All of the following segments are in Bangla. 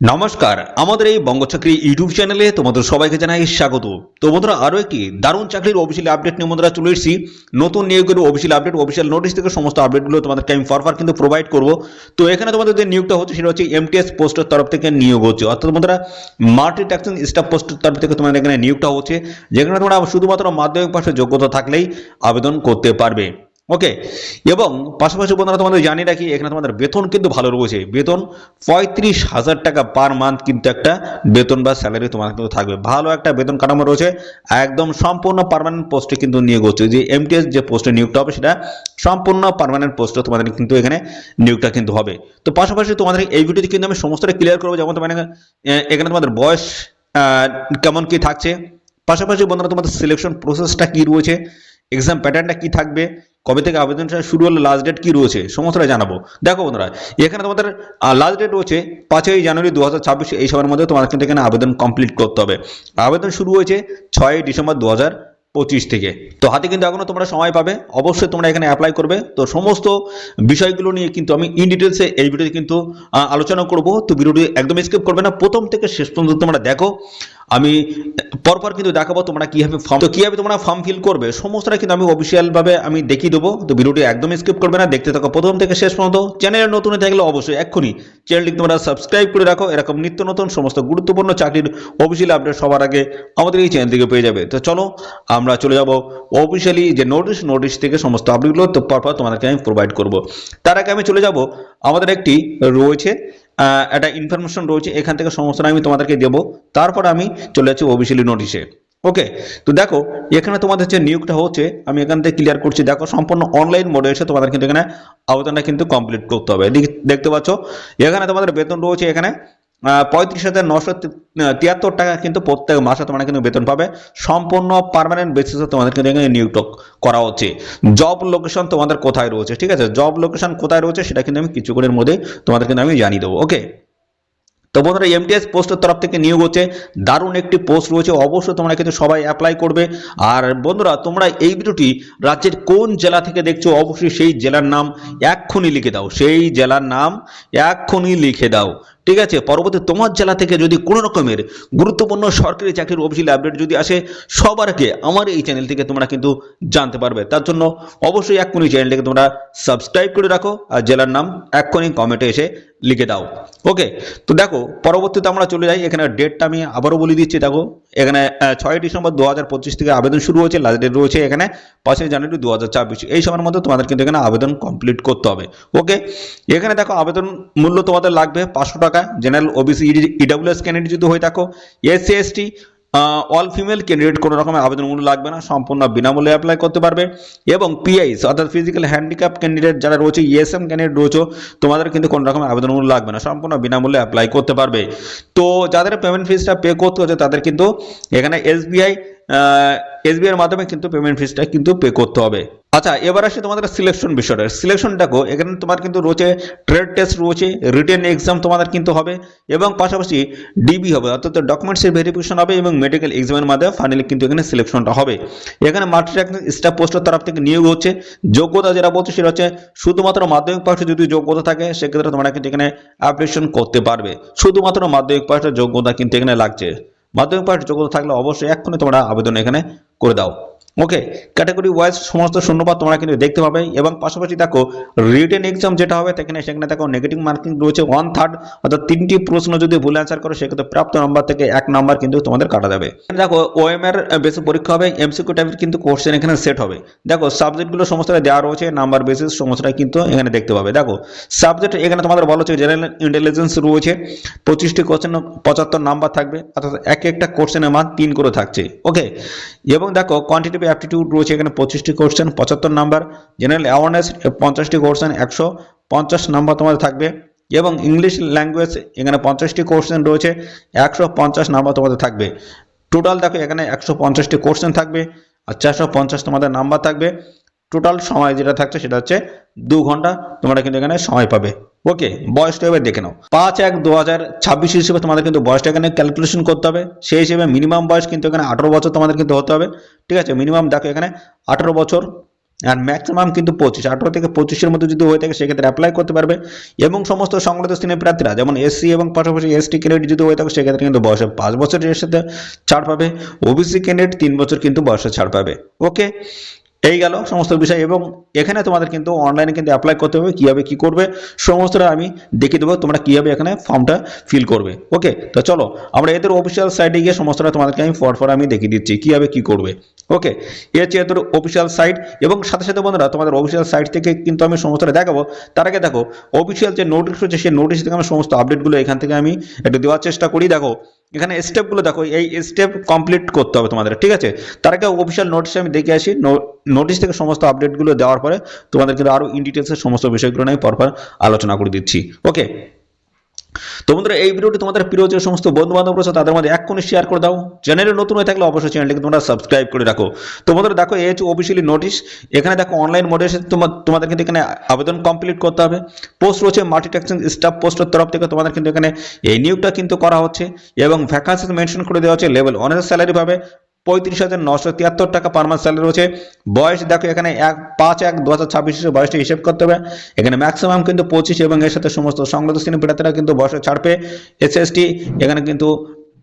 নমস্কার, আমাদের এই বঙ্গচাকরি ইউটিউব চ্যানেলে তোমাদের সবাইকে জানাই স্বাগত। তো বন্ধুরা, আরও একটি দারুণ চাকরির অফিসিয়াল আপডেট নিয়ে বন্ধুরা চলে এসেছি। নতুন নিয়োগের অফিসিয়াল আপডেট অফিসিয়াল নোটিশ থেকে সমস্ত আপডেটগুলো তোমাদেরকে আমি ফরফার কিন্তু প্রোভাইড করব। তো এখানে তোমাদের যে নিয়োগটা হচ্ছে, সেটা হচ্ছে এমটিএস পোস্টের তরফ থেকে নিয়োগ হচ্ছে। অর্থাৎ বন্ধুরা মাল্টি ট্যাক্সিং স্টাফ পোস্টের তরফ থেকে তোমাদের এখানে নিয়োগটা হচ্ছে, যেখানে তোমরা শুধুমাত্র মাধ্যমিক পাশে যোগ্যতা থাকলেই আবেদন করতে পারবে। ওকে এবং পাশাপাশি বন্ধুরা তোমাদের জানিয়ে রাখি, এখানে তোমাদের বেতন কিন্তু ভালো রয়েছে। বেতন পঁয়ত্রিশ হাজার টাকা পার মান্থ কিন্তু একটা বেতন বা স্যালারি তোমার কিন্তু থাকবে। ভালো একটা বেতন কাঠামো রয়েছে। একদম সম্পূর্ণ পার্মানেন্ট পোস্টে কিন্তু নিয়োগ হচ্ছে। যে এমটিএস যে পোস্টে নিয়োগটা হবে, সেটা সম্পূর্ণ পারমানেন্ট পোস্টে তোমাদের কিন্তু এখানে নিয়োগটা কিন্তু হবে। তো পাশাপাশি তোমাদের এই ভিডিওতে কিন্তু আমি সমস্তটা ক্লিয়ার করব। যেমন তোমার এখানে- তোমাদের বয়স কেমন কি থাকছে। পাশাপাশি বন্ধুরা, তোমাদের সিলেকশন প্রসেসটা কি রয়েছে এক্সাম প্যাটার্নটা কি থাকবে কবে থেকে আবেদনটা শুরু হলো লাস্ট ডেট কি রয়েছে? সমস্তটা জানাব। দেখো বন্ধুরা, এখানে তোমাদের লাস্ট ডেট রয়েছে পাঁচই জানুয়ারি দু হাজার ছাব্বিশ। এই সময়ের মধ্যে তোমাদের কিন্তু এখানে আবেদন কমপ্লিট করতে হবে। আবেদন শুরু হয়েছে ছয়ই ডিসেম্বর দু হাজার পঁচিশ থেকে। তো হাতে কিন্তু এখনও তোমরা সময় পাবে। অবশ্যই তোমরা এখানে অ্যাপ্লাই করবে। তো সমস্ত বিষয়গুলো নিয়ে কিন্তু আমি ইন ডিটেলসে এই ভিডিওতে কিন্তু আলোচনা করব। তো ভিডিওটি একদম স্কিপ করবে না। প্রথম থেকে শেষ পর্যন্ত তোমরা দেখো। আমি পরপর কিন্তু দেখাবো তোমরা কীভাবে ফর্ম তো কীভাবে তোমরা ফর্ম ফিল করবে, সমস্তটা কিন্তু আমি অফিসিয়াল ভাবে আমি দেখিয়ে দেবো। তো ভিডিওটি একদম স্কিপ করবে না, দেখতে থাকো প্রথম থেকে শেষ পর্যন্ত। চ্যানেলে নতুন থাকলে অবশ্যই এক্ষুনি চ্যানেলটি তোমরা সাবস্ক্রাইব করে রাখো। এরকম নিত্য নতুন, সমস্ত গুরুত্বপূর্ণ চাকরির অফিসিয়াল আপডেট সবার আগে আমাদের এই চ্যানেল থেকে পেয়ে যাবে। তো চলো, আমরা চলে যাব অফিসিয়ালি যে নোটিশ নোটিশ থেকে সমস্ত আপডেটগুলো তো পরপর তোমাদেরকে আমি প্রোভাইড করব। তার আগে আমি চলে যাব। আমাদের একটি রয়েছে একটা ইনফরমেশন রয়েছে, এখান থেকে সমস্ত আমি তোমাদেরকে দেবো। তারপর আমি চলে যাচ্ছি অফিসিয়ালি নোটিশে ওকে তো দেখো, এখানে তোমাদের যে নিয়োগটা হচ্ছে, আমি এখান থেকে ক্লিয়ার করছি। দেখো, সম্পূর্ণ অনলাইন মোডে এসে তোমাদের কিন্তু এখানে আবেদনটা কিন্তু কমপ্লিট করতে হবে। দেখতে পাচ্ছ, এখানে তোমাদের বেতন রয়েছে এখানে পঁয়ত্রিশ হাজার নশো তিয়াত্তর টাকা কিন্তু প্রত্যেক মাসে তোমরা কিন্তু বেতন পাবে। সম্পূর্ণ পার্মানেন্ট বেসিসে তোমাদের কিন্তু এখানে নিয়োগ করা হচ্ছে। জব লোকেশন তোমাদের কোথায় রয়েছে, ঠিক আছে? জব লোকেশন কোথায় রয়েছে সেটা কিন্তু আমি কিছুক্ষণের মধ্যে তোমাদের কিন্তু আমি জানিয়ে দেবো ওকে তো বন্ধুরা এমটিএস পোস্টের তরফ থেকে নিয়োগ হচ্ছে। দারুণ একটি পোস্ট রয়েছে, অবশ্যই তোমরা কিন্তু সবাই অ্যাপ্লাই করবে। আর বন্ধুরা, তোমরা এই ভিডিওটি রাজ্যের কোন জেলা থেকে দেখছ, অবশ্যই সেই জেলার নাম এক্ষুনি লিখে দাও, সেই জেলার নাম এক্ষুনি লিখে দাও। ঠিক আছে? পরবর্তী তোমার জেলা থেকে যদি কোনো রকমের গুরুত্বপূর্ণ সরকারি চাকরির অফিসিয়াল আপডেট যদি আসে সবার আগে আমার এই চ্যানেল থেকে তোমরা কিন্তু জানতে পারবে। তার জন্য অবশ্যই এক্ষুনি চ্যানেলটিকে তোমরা সাবস্ক্রাইব করে রাখো আর জেলার নাম এক্ষুনি কমেন্টে এসে লিখে দাও। ওকে তো দেখো, পরবর্তীতে আমরা চলে যাই। এখানে ডেটটা আমি আবারও বলে দিচ্ছি। দেখো, এখানে ছয় ডিসেম্বর দু হাজার পঁচিশ থেকে আবেদন শুরু হয়েছে। লাস্ট ডেট রয়েছে এখানে পাঁচই জানুয়ারি দু হাজার ছাব্বিশ। এই সময়ের মধ্যে তোমাদের কিন্তু এখানে আবেদন কমপ্লিট করতে হবে। ওকে এখানে দেখো, আবেদন মূল্য তোমাদের লাগবে পাঁচশো টাকা। জেনারেল ওবিসি ইডাব্লিউএস ক্যান্ডিডেট যদি হয়ে থাকো SC ST all female candidate কোনো রকমের আবেদন মূল্য লাগবে না, সম্পূর্ণ বিনামূল্যে অ্যাপ্লাই করতে পারবে। এবং পিআইস অর্থাৎ ফিজিক্যাল হ্যান্ডিক্যাপ ক্যান্ডিডেট যারা রয়েছে ইএসএম ক্যান্ডিডেট রয়েছে, তোমাদের কিন্তু কোনো রকমের আবেদন মূল্য লাগবে না, সম্পূর্ণ বিনামূল্যে অ্যাপ্লাই করতে পারবে। তো যাদের পেমেন্ট ফিসটা পে করতে হচ্ছে, তাদের কিন্তু এখানে এসবিআই এসবিআই এর মাধ্যমে কিন্তু পেমেন্ট ফিসটা কিন্তু পে করতে হবে। আচ্ছা এবার আসি তোমাদের সিলেকশন বিষয়টা সিলেকশন দেখো, এখানে তোমার কিন্তু রয়েছে ট্রেড টেস্ট রয়েছে রিটেন এক্সাম তোমাদের কিন্তু হবে, এবং পাশাপাশি ডিবি হবে, অর্থাৎ ডকুমেন্টসের ভেরিফিকেশন হবে এবং মেডিকেল এক্সামের মাধ্যমে ফাইনালি কিন্তু এখানে সিলেকশনটা হবে। এখানে মাল্টি স্টাফ পোস্টের তরফ থেকে নিয়োগ হচ্ছে। যোগ্যতা যেটা বলছে সেটা হচ্ছে, শুধুমাত্র মাধ্যমিক পাশে যদি যোগ্যতা থাকে, সেক্ষেত্রে তোমরা কিন্তু এখানে অ্যাপ্লিকেশন করতে পারবে। শুধুমাত্র মাধ্যমিক পাশের যোগ্যতা কিন্তু এখানে লাগছে। মাধ্যমিক পাশের যোগ্যতা থাকলে অবশ্যই এক্ষুনি তোমরা আবেদন এখানে করে দাও। ওকে ক্যাটাগরি ওয়াইজ সমস্ত শূন্যপাত তোমরা কিন্তু দেখতে পাবে এবং পাশাপাশি দেখো রিটেন এক্সাম যেটা হবে, সেখানে সেখানে দেখো নেগেটিভ মার্কিং রয়েছে ওয়ান থার্ড অর্থাৎ তিনটি প্রশ্ন যদি ভুল অ্যান্সার করো, সেক্ষেত্রে প্রাপ্ত নাম্বার থেকে এক নাম্বার কিন্তু তোমাদের কাটা যাবে। দেখো ওএম এর বেসিক পরীক্ষা হবে এমসিকিউ টাইপের কিন্তু কোশ্চেন এখানে সেট হবে। দেখো সাবজেক্টগুলো সমস্তটা দেওয়া রয়েছে নাম্বার বেসিস সমস্তটাই কিন্তু এখানে দেখতে পাবে। দেখো সাবজেক্ট এখানে তোমাদের বলা হচ্ছে জেনারেল ইন্টেলিজেন্স রয়েছে, পঁচিশটি কোশ্চেন পঁচাত্তর নাম্বার থাকবে, অর্থাৎ এক একটা কোশ্চেনের মান তিন করে থাকছে। ওকে এবং দেখো কোয়ান্টিটিভ অ্যাপটিটিউড রয়েছে এখানে পঁচিশটি কোশ্চেন পঁচাত্তর নাম্বার জেনারেল অ্যাওয়ারনেস পঞ্চাশটি কোশ্চেন একশো পঞ্চাশ নাম্বার তোমাদের থাকবে। এবং ইংলিশ ল্যাঙ্গুয়েজ এখানে পঞ্চাশটি কোশ্চেন রয়েছে, একশো পঞ্চাশ নাম্বার তোমাদের থাকবে। টোটাল দেখো এখানে একশো পঞ্চাশটি কোশ্চেন থাকবে, আর চারশো পঞ্চাশ তোমাদের নাম্বার থাকবে। টোটাল সময় যেটা থাকছে সেটা হচ্ছে দু ঘণ্টা, তোমরা কিন্তু এখানে সময় পাবে। ওকে বয়সটা এবার দেখে নাও। পাঁচ এক দু হাজার ছাব্বিশ হিসেবে তোমাদের কিন্তু বয়সটা এখানে ক্যালকুলেশন করতে হবে। সেই হিসেবে মিনিমাম বয়স কিন্তু এখানে আঠারো বছর তোমাদের কিন্তু হতে হবে। ঠিক আছে? মিনিমাম দেখো এখানে আঠারো বছর আর ম্যাক্সিমাম কিন্তু পঁচিশ। আঠারো থেকে পঁচিশের মধ্যে যদি হয়ে থাকে, সেক্ষেত্রে অ্যাপ্লাই করতে পারবে। এবং সমস্ত সংগঠিত শ্রেণির প্রার্থীরা, যেমন এসসি এবং পাশাপাশি এসটি ক্যান্ডিডেট যদি হয়ে থাকে, সেক্ষেত্রে কিন্তু বয়সে পাঁচ বছরের সাথে ছাড় পাবে। ওবিসি ক্যান্ডিডেট তিন বছর কিন্তু বয়সে ছাড় পাবে। ওকে এই গেল সমস্ত বিষয় এবং এখানে তোমাদের কিন্তু অনলাইনে কিন্তু অ্যাপ্লাই করতে হবে, কীভাবে কী করবে, সমস্তটা আমি দেখিয়ে দেবো, তোমরা কীভাবে এখানে ফর্মটা ফিল করবে ওকে তো চলো, আমরা এদের অফিসিয়াল সাইটে গিয়ে সমস্তটা তোমাদেরকে আমি ফর ফর আমি দেখিয়ে দিচ্ছি, কীভাবে কী করবে। ওকে এ হচ্ছে এদের অফিসিয়াল সাইট এবং সাথে সাথে বন্ধুরা তোমাদের অফিসিয়াল সাইট থেকে কিন্তু আমি সমস্তটা দেখাবো। তার আগে দেখো অফিসিয়াল যে নোটিশ রয়েছে সেই নোটিশ থেকে আমি সমস্ত আপডেটগুলো এখান থেকে আমি একটু দেওয়ার চেষ্টা করি। দেখো, এখানে স্টেপগুলো দেখো, এই স্টেপ কমপ্লিট করতে হবে তোমাদের, ঠিক আছে? তার আগে অফিসিয়াল নোটিশ আমি দেখে আসি নোটিশ থেকে সমস্ত আপডেটগুলো দেওয়ার পরে তোমাদের কিন্তু আরও ইন ডিটেলসের সমস্ত বিষয়গুলো নিয়ে পরপর আলোচনা করে দিচ্ছি। ওকে তো বন্ধুরা, এই ভিডিওটি তোমাদের প্রিয় যে সমস্ত বন্ধু বান্ধব রয়েছে, তাদের মধ্যে এক্ষুনি শেয়ার করে দাও। চ্যানেলে নতুন হয়ে থাকলে অবশ্যই চ্যানেলটিকে তোমরা সাবস্ক্রাইব করে রাখো। তো বন্ধুরা, দেখো, এই হচ্ছে অফিসিয়ালি নোটিশ এখানে দেখো অনলাইন মোডে এসে তোমাদের কিন্তু এখানে আবেদন কমপ্লিট করতে হবে। পোস্ট রয়েছে মাল্টিটাস্কিং স্টাফ পোস্টের তরফ থেকে, তোমাদের কিন্তু এখানে এই নিয়োগটা কিন্তু করা হচ্ছে এবং ভ্যাকান্সি মেনশন করে দেওয়া হচ্ছে লেভেল অনেক স্যালারি পাবে। পঁয়ত্রিশ হাজার নশো তিয়াত্তর টাকা পার মান্থ স্যালারি রয়েছে। বয়স দেখো এখানে এক পাঁচ এক দু হাজার ছাব্বিশের বয়সটা হিসেব করতে হবে। এখানে ম্যাক্সিমাম কিন্তু পঁচিশ এবং এর সাথে সমস্ত সংগত শ্রেণি প্রার্থীরা কিন্তু বয়স ছাড় পেয়ে এসএসটি এখানে কিন্তু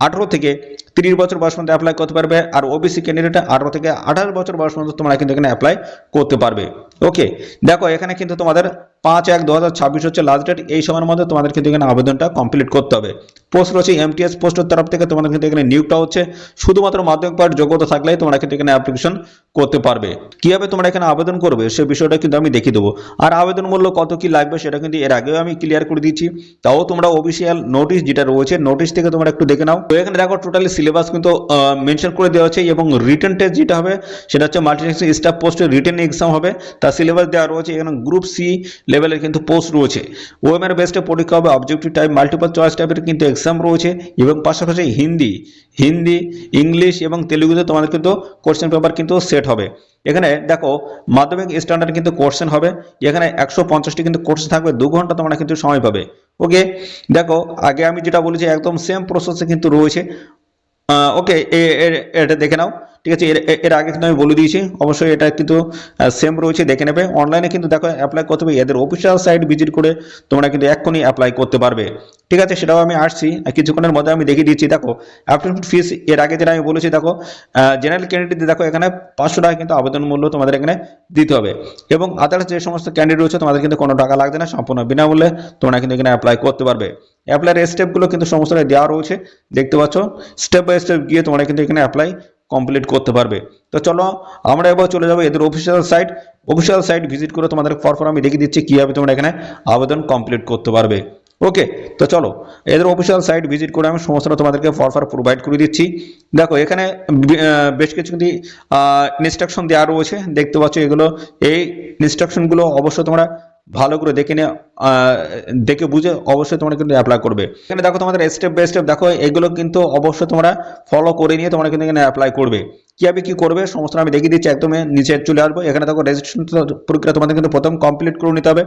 আঠারো থেকে তিরিশ বছর বয়স পর্যন্ত অ্যাপ্লাই করতে পারবে। আর ওবিসি ক্যান্ডিডেট আঠারো থেকে আঠারো বছর বয়স পর্যন্ত তোমরা কিন্তু এখানে অ্যাপ্লাই করতে পারবে। ওকে দেখো, এখানে কিন্তু তোমাদের পাঁচ এক দু হাজার ছাব্বিশ হচ্ছে লাস্ট ডেট এই সময়ের মধ্যে তোমাদের কিন্তু এখানে আবেদনটা কমপ্লিট করতে হবে। পোস্ট রয়েছে এমটিএস পোস্টের তরফ থেকে তোমাদের কিন্তু এখানে নিয়োগটা হচ্ছে। শুধুমাত্র মাধ্যমিক পাঠ যোগ্যতা থাকলেই তোমরা কিন্তু এখানে অ্যাপ্লিকেশন করতে পারবে। কীভাবে তোমরা এখানে আবেদন করবে, সে বিষয়টা কিন্তু আমি দেখিয়ে দেবো। আর আবেদন মূল্য কত কি লাগবে, সেটা কিন্তু এর আগেও আমি ক্লিয়ার করে দিচ্ছি তাও তোমরা অফিসিয়াল নোটিশ যেটা রয়েছে নোটিশ থেকে তোমরা একটু দেখে নাও। তো এখানে দেখো টোটালি সিলেবাস কিন্তু মেনশন করে দেওয়া হচ্ছে এবং রিটার্ন টেস্ট যেটা হবে, সেটা হচ্ছে মাল্টিনেশনাল স্টাফ পোস্টের রিটার্ন এক্সাম হবে। তার সিলেবাস দেওয়া রয়েছে, এখানে গ্রুপ সি লেভেলের কিন্তু পোস্ট রয়েছে। ওএমআর বেসডে পরীক্ষা হবে অবজেক্টিভ টাইপ মাল্টিপল চয়েস টাইপের কিন্তু এক্সাম রয়েছে এবং পাশাপাশি হিন্দি হিন্দি, ইংলিশ এবং তেলুগুতে তোমাদের কিন্তু কোশ্চেন পেপার কিন্তু সেট হবে। এখানে দেখো, মাধ্যমিক স্ট্যান্ডার্ড কিন্তু কোশ্চেন হবে, এখানে একশো পঞ্চাশটি কিন্তু কোর্স থাকবে, দু ঘণ্টা তোমরা কিন্তু সময় পাবে। ওকে দেখো, আগে আমি যেটা বলেছি, একদম সেম প্রসেসে কিন্তু রয়েছে। ওকে এটা দেখে নাও। ঠিক আছে, এর এর আগে কিন্তু আমি বলে দিয়েছি, অবশ্যই এটা কিন্তু সেম রয়েছে, দেখে নেবে। অনলাইনে কিন্তু দেখো অ্যাপ্লাই করতে হবে, এদের অফিসিয়াল সাইট ভিজিট করে তোমরা কিন্তু এক্ষুনি অ্যাপ্লাই করতে পারবে। ঠিক আছে, সেটাও আমি আসছি কিছুক্ষণের মধ্যে আমি দেখিয়ে দিচ্ছি, দেখো। অ্যাপ্লিকেশন ফিস এর আগে যেটা আমি বলেছি, দেখো জেনারেল ক্যান্ডিডেট দেখো, এখানে পাঁচশো টাকা কিন্তু আবেদন মূল্য তোমাদের এখানে দিতে হবে। এবং আদার্স যে সমস্ত ক্যান্ডিডেট রয়েছে, তোমাদের কিন্তু কোনো টাকা লাগবে না, সম্পূর্ণ বিনামূল্যে তোমরা কিন্তু এখানে অ্যাপ্লাই করতে পারবে। অ্যাপ্লাইয়ের স্টেপগুলো কিন্তু সমস্তটা দেওয়া রয়েছে। দেখতে পাচ্ছ স্টেপ বাই স্টেপ গিয়ে তোমরা কিন্তু এখানে অ্যাপ্লাই কমপ্লিট করতে পারবে। তো চলো, আমরা এবার চলে যাব এদের official site official site visit করে তোমাদের ফর আমি দেখিয়ে দিচ্ছি, কীভাবে তোমরা এখানে আবেদন কমপ্লিট করতে পারবে। ওকে তো চলো, এদের অফিসিয়াল সাইট ভিজিট করে আমি সমস্তটা তোমাদেরকে ফর ফর প্রোভাইড করে দিচ্ছি। দেখো, এখানে বেশ কিছু কিন্তু ইনস্ট্রাকশন দেওয়া রয়েছে, দেখতে পাচ্ছ এগুলো। এই ইনস্ট্রাকশনগুলো অবশ্যই তোমরা ভালো করে দেখে নিয়ে দেখে বুঝে অবশ্যই তোমরা কিন্তু অ্যাপ্লাই করবে। এখানে দেখো তোমাদের স্টেপ বাই স্টেপ দেখো, এগুলো কিন্তু অবশ্যই তোমরা ফলো করে নিয়ে তোমরা কিন্তু এখানে অ্যাপ্লাই করবে। কীভাবে কী করবে সমস্ত আমি দেখিয়ে দিচ্ছি একদমে নিচে চলে আসব। এখানে দেখো রেজিস্ট্রেশন প্রক্রিয়া তোমাদের কিন্তু প্রথম কমপ্লিট করে নিতে হবে।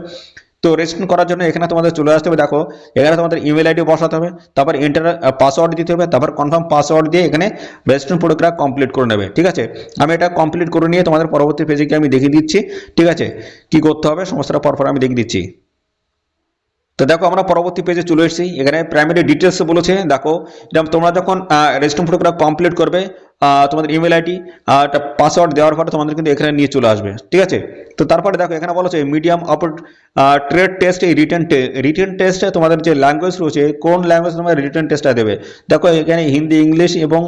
তো রেজিস্ট্রেশন করার জন্য এখানে তোমাদের চলে আসতে হবে। দেখো, এখানে তোমাদের ইমেল আইডি বসাতে হবে, তারপর ইন্টার পাসওয়ার্ড দিতে হবে, তারপর কনফার্ম পাসওয়ার্ড দিয়ে এখানে রেজিস্ট্রেশন প্রক্রিয়া কমপ্লিট করে নেবে, ঠিক আছে? আমি এটা কমপ্লিট করে নিয়ে তোমাদের পরবর্তী পেজে গিয়ে আমি দেখিয়ে দিচ্ছি, ঠিক আছে? কি করতে হবে? সমস্যাটা পরপর আমি দেখিয়ে দিচ্ছি। তো দেখো আমরা পরবর্তী পেজে চলে এসেছি। এখানে প্রাইমারি ডিটেলস বলেছে, দেখো যেমন তোমরা যখন রেজিস্ট্রেশন প্রক্রিয়া কমপ্লিট করবে তোমাদের ইমেল আইডি আর একটা পাসওয়ার্ড দেওয়ার পরে তোমাদের কিন্তু এখানে নিয়ে চলে আসবে, ঠিক আছে? তো তারপরে দেখো, এখানে বলা হচ্ছে মিডিয়াম অপ ট্রেড টেস্ট এই রিটার্ন রিটার্ন টেস্টে তোমাদের যে ল্যাঙ্গুয়েজ রয়েছে, কোন ল্যাঙ্গুয়েজ তোমার রিটার্ন টেস্টটা দেবে? দেখো, এখানে হিন্দি, ইংলিশ এবং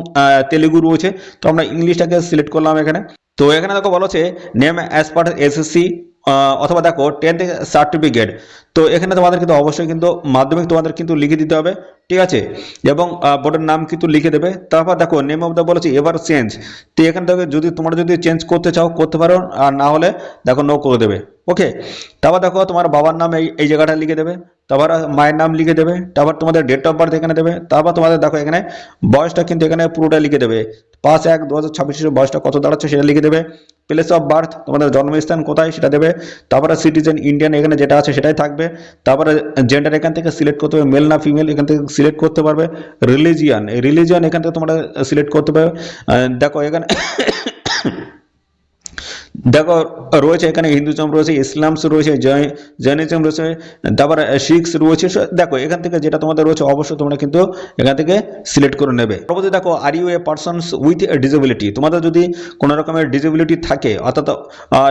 তেলেগু রয়েছে, তো আমরা ইংলিশটাকে সিলেক্ট করলাম এখানে। তো এখানে দেখো বলা হচ্ছে নেম অ্যাজ পার্ট এসএসসি অথবা দেখো টেন্থ সার্টিফিকেট তো এখানে তোমাদের কিন্তু অবশ্যই কিন্তু মাধ্যমিক তোমাদের কিন্তু লিখে দিতে হবে, ঠিক আছে? এবং বোর্ডের নাম কিন্তু লিখে দেবে। তারপর দেখো নেম অফ দ্য বলেছে এবার চেঞ্জ। তো এখান থেকে যদি তোমরা যদি চেঞ্জ করতে চাও, করতে পারো, আর না হলে দেখো নো করে দেবে। ওকে তারপর দেখো তোমার বাবার নাম এই এই জায়গাটা লিখে দেবে। তারপর মায়ের নাম লিখে দেবে। তারপর তোমাদের ডেট অফ বার্থ এখানে দেবে। তারপর তোমাদের দেখো এখানে বয়সটা কিন্তু এখানে পুরোটা লিখে দেবে। পাঁচ এক দু হাজার ছাব্বিশের বয়সটা কত দাঁড়াচ্ছে সেটা লিখে দেবে। প্লেস অফ বার্থ তোমাদের জন্মস্থান কোথায় সেটা দেবে। তারপরে সিটিজেন ইন্ডিয়ান এখানে যেটা আছে সেটাই থাকবে। তারপরে জেন্ডার এখান থেকে সিলেক্ট করতে হবে মেল না ফিমেল এখান থেকে সিলেক্ট করতে পারবে। রিলিজিয়ান রিলিজিয়ান এখান থেকে তোমরা সিলেক্ট করতে পারবে। দেখো এখানে দেখো, রয়েছে এখানে হিন্দুজম রয়েছে ইসলামস রয়েছে জৈনিজম রয়েছে, তারপর শিখস রয়েছে দেখো, এখান থেকে যেটা তোমাদের রয়েছে, অবশ্যই তোমরা কিন্তু এখান থেকে সিলেক্ট করে নেবে। পরবর্তী দেখো are you a persons with disability তোমাদের যদি কোনো রকমের ডিসেবিলিটি থাকে, অর্থাৎ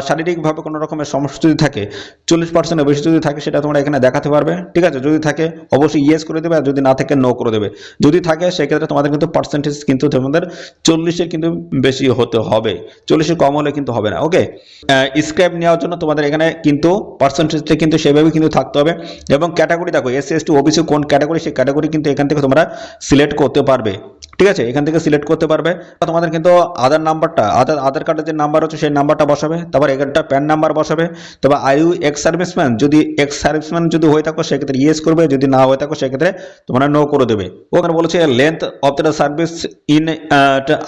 শারীরিকভাবে কোনো রকমের সমস্যা যদি থাকে, চল্লিশ পার্সেন্টের বেশি যদি থাকে, সেটা তোমরা এখানে দেখাতে পারবে, ঠিক আছে? যদি থাকে, অবশ্যই ইয়েস করে দেবে, আর যদি না থাকে নো করে দেবে। যদি থাকে, সেক্ষেত্রে তোমাদের কিন্তু পার্সেন্টেজ কিন্তু তোমাদের চল্লিশের কিন্তু বেশি হতে হবে। চল্লিশের কম হলে কিন্তু হবে না ওকে স্ক্র্যাপ নেওয়ার জন্য তোমাদের এখানে কিন্তু পার্সেন্টেজটা কিন্তু সেভাবে কিন্তু থাকতে হবে। এবং ক্যাটাগরি দেখো এস এস টি ওবিসি কোন ক্যাটাগরি সেই ক্যাটাগরি কিন্তু এখান থেকে তোমরা সিলেক্ট করতে পারবে। ঠিক আছে? এখান থেকে সিলেক্ট করতে পারবে। তোমাদের কিন্তু আধার নাম্বারটা আধার আধার কার্ডের যে নাম্বার হচ্ছে সেই নাম্বারটা বসাবে। তারপর এখানটা প্যান নাম্বার বসাবে। তবে আইউ এক্স সার্ভিসম্যান যদি এক্স সার্ভিসম্যান যদি হয়ে থাকো, সেক্ষেত্রে ইয়েস করবে। যদি না হয়ে থাকো, সেক্ষেত্রে তোমরা নো করে দেবে। ওখানে বলেছে length of the service in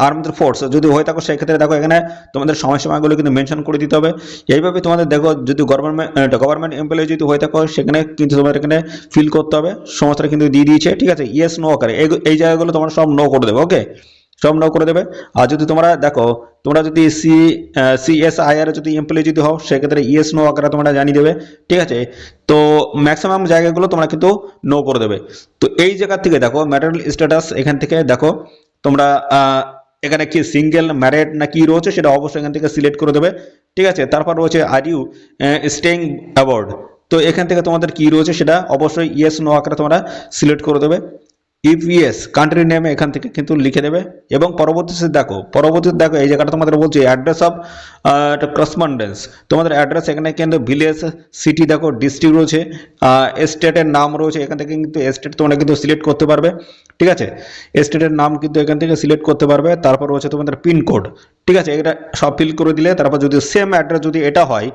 armed force যদি হয়ে থাকো, সেক্ষেত্রে দেখো এখানে তোমাদের সময়সীমাগুলো কিন্তু মেনশন করে দিতে হবে। এইভাবে তোমাদের দেখো, যদি গভর্নমেন্ট গভর্নমেন্ট এমপ্লয়ি যদি হয়ে থাকো, সেখানে কিন্তু তোমাদের এখানে ফিল করতে হবে। সমস্তটা কিন্তু দিয়ে দিয়েছে, ঠিক আছে? ইয়েস নো করে। এই জায়গাগুলো তোমরা সব নো করে দেবে ওকে সব নো করে দেবে। আর যদি তোমরা, দেখো, তোমরা যদি সি সিএসআইআর যদি এমপ্লয়ি যদি হও, সেক্ষেত্রে ইএস নো আকারে তোমরা জানিয়ে দেবে, ঠিক আছে? তো ম্যাক্সিমাম জায়গাগুলো তোমরা কিন্তু নো করে দেবে। তো এই জায়গা থেকে দেখো ম্যাটারিয়াল স্ট্যাটাস এখান থেকে দেখো, তোমরা এখানে কি সিঙ্গেল ম্যারেড না কি রয়েছে, সেটা অবশ্যই এখান থেকে সিলেক্ট করে দেবে, ঠিক আছে? তারপর রয়েছে আর ইউ স্টেইং অ্যাওয়ার্ড তো এখান থেকে তোমাদের কি রয়েছে, সেটা অবশ্যই ইয়েস নো আকারে তোমরা সিলেক্ট করে দেবে। ইপিএস কান্ট্রি নেমে এখান থেকে কিন্তু লিখে দেবে। এবং পরবর্তীতে দেখো পরবর্তীতে দেখো, এই জায়গাটা তোমাদের বলছে অ্যাড্রেস অফ করসপন্ডেন্স তোমাদের অ্যাড্রেস এখানে কিন্তু ভিলেজ সিটি দেখো ডিস্ট্রিক্ট রয়েছে স্টেটের নাম রয়েছে, এখান থেকে কিন্তু স্টেট তোমরা কিন্তু সিলেক্ট করতে পারবে, ঠিক আছে? স্টেটের নাম কিন্তু এখান থেকে সিলেক্ট করতে পারবে, তারপর রয়েছে তোমাদের পিনকোড ঠিক আছে? এটা সব ফিল করে দিলে, তারপর যদি সেম অ্যাড্রেস যদি এটা হয়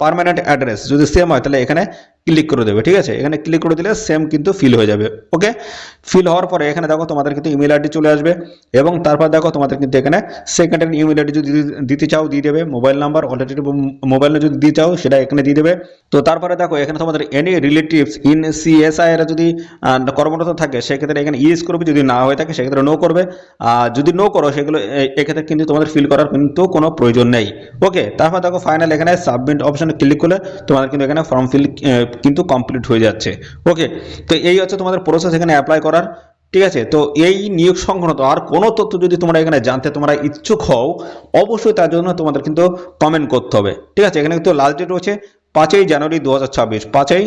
পার্মানেন্ট অ্যাড্রেস যদি সেম হয়, তাহলে এখানে ক্লিক করে দেবে, ঠিক আছে? এখানে ক্লিক করে দিলে সেম কিন্তু ফিল হয়ে যাবে ওকে ফিল হওয়ার পরে এখানে দেখো তোমাদের কিন্তু ইমেল আইডি চলে আসবে এবং তারপর দেখো তোমাদের কিন্তু এখানে সেকেন্ডারি ইমেল আইডি যদি দিতে চাও, দিয়ে দেবে মোবাইল নাম্বার অলরেডি মোবাইল যদি দিতে চাও, সেটা এখানে দিয়ে দেবে। তো তারপরে দেখো এখানে তোমাদের এনি রিলেটিভস ইন সিএসআই এরা যদি কর্মরত থাকে, সেক্ষেত্রে এখানে ইউজ করবে, যদি না হয়ে থাকে, সেক্ষেত্রে নো করবে। আর যদি নো করো, সেগুলো এক্ষেত্রে কিন্তু তোমাদের ফিল করার কিন্তু কোনো প্রয়োজন নেই ওকে তারপর দেখো ফাইনাল এখানে সাবমিট অপশনে ক্লিক করলে তোমাদের কিন্তু এখানে ফর্ম ফিল কিন্তু কমপ্লিট হয়ে যাচ্ছে। ওকে তো এই হচ্ছে তোমাদের প্রসেস এখানে অ্যাপ্লাই করার। ঠিক আছে, তো এই নিয়োগ সংক্রান্ত আর কোনো তথ্য যদি তোমরা এখানে জানতে তোমরা ইচ্ছুক হও, অবশ্যই তার জন্য তোমাদের কিন্তু কমেন্ট করতে হবে। ঠিক আছে, এখানে কিন্তু লাস্ট ডেট রয়েছে, পাঁচই জানুয়ারি দু হাজার ছাব্বিশ, পাঁচই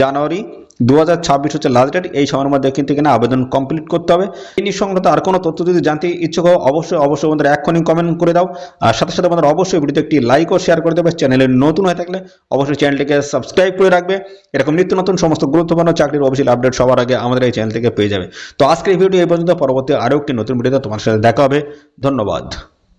জানুয়ারি দু হাজার ছাব্বিশ হচ্ছে লাস্ট ডেট এই সময়ের মধ্যে কিন্তু এখানে আবেদন কমপ্লিট করতে হবে। এই সংক্রান্ত আর কোনো তথ্য যদি জানতে ইচ্ছুক হও, অবশ্যই অবশ্যই আমাদের এক্ষুনি কমেন্ট করে দাও। আর সাথে সাথে আমাদের অবশ্যই ভিডিওতে একটি লাইক ও শেয়ার করে দেবে। চ্যানেলে নতুন হয়ে থাকলে অবশ্যই চ্যানেলটিকে সাবস্ক্রাইব করে রাখবে। এরকম নিত্য নতুন সমস্ত গুরুত্বপূর্ণ চাকরির অফিসিয়াল আপডেট সবার আগে আমাদের এই চ্যানেল থেকে পেয়ে যাবে। তো আজকের ভিডিও এই পর্যন্ত। পরবর্তী আরও একটি নতুন ভিডিওতে তোমার সাথে দেখা হবে। ধন্যবাদ।